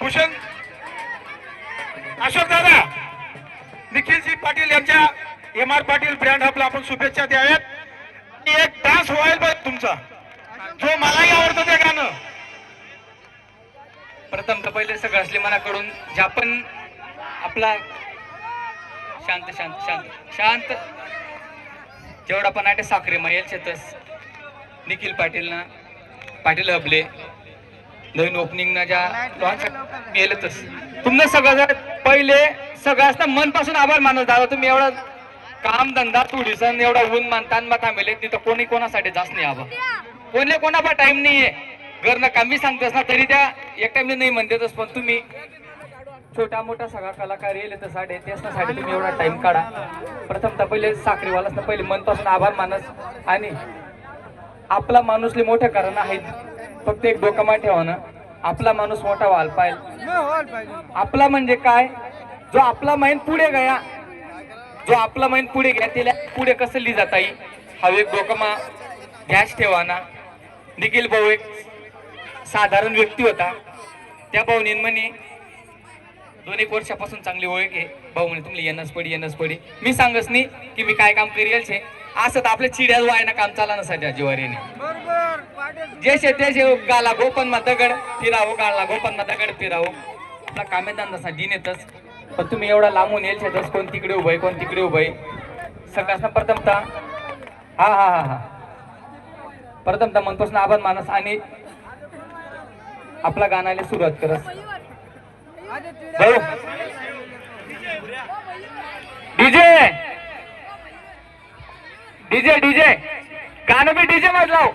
भूषण अशोक दादा निखिलजी पाटील यांच्या M R Patil brand हबला आपण शुभेच्छा द्याव्यात. आणि एक डान्स व्हायला पाहिजे तुमचा. जो मलाही आवडतो ते गाणं. प्रथम तर पहिले सगळं असले मनाकडून ज्या पण आपला शांत शांत शांत शांत. जेवढा पण आहे ते साखरे येईल शेतस निखिल पाटील ना पाटील हबले नवीन ओपनिंग ना ज्या लॉन्च येलतच तुमनं सगळं जर पहिले सगळं असतं मनपासून आभार मानत दादा तुम्ही एवढा काम धंदा तुडीसन एवढा ऊन मानतान मग थांबेले. तिथं कोणी कोणासाठी जास्त नाही आबा कोणले कोणापा टाइम नाहीये. घरनं कमी सांगतस ना तरी त्या एक टाइम नाही म्हणतेच पण तुम्ही छोटा मोठा सगळा कलाकार येईल तर साडे त्यासाठी तुम्ही एवढा टाइम काढा. प्रथम तर पहिले साखरीवालाच ना पहिले मनपासून आभार मानस आणि आपला माणूसले मोठं कारण आहेत फक्त एक डोकामा ठेवा ना. आपला माणूस मोठा व्हायला पाहिजे. आपला म्हणजे काय? जो आपला माइंड पुढे गया जो आपला माइंड पुढे घ्या त्याला पुढे कसं लिही जाता येईल हा एक डोकामा गॅस ठेवा ना. निखिल भाऊ एक साधारण व्यक्ती होता. त्या भाऊनी म्हणे दोन एक वर्षापासून चांगली ओळख आहे. भाऊ म्हणे तुम्ही येणंच पडी येणंच पडी. मी सांगच नाही की मी काय काम करेल छे असं तर आपल्या चिड्या वायना काम चाला ना सध्या जीवारीने. जे शे ते शे गाला गोपन मा दगड फिरावं गाला गोपन मा दगड फिरावं आपला कामे धंदा येतच. पण तुम्ही एवढा लांबून येईल शेतस कोण तिकडे उभय कोण तिकडे उभय सकाळचा प्रथमता हा हा हा हा. प्रथमता मनपासून आभार मानस आणि आपला गाण्याला सुरुवात करस. भाऊ. DJ DJ. गाणं मी डीजे मध्ये लाव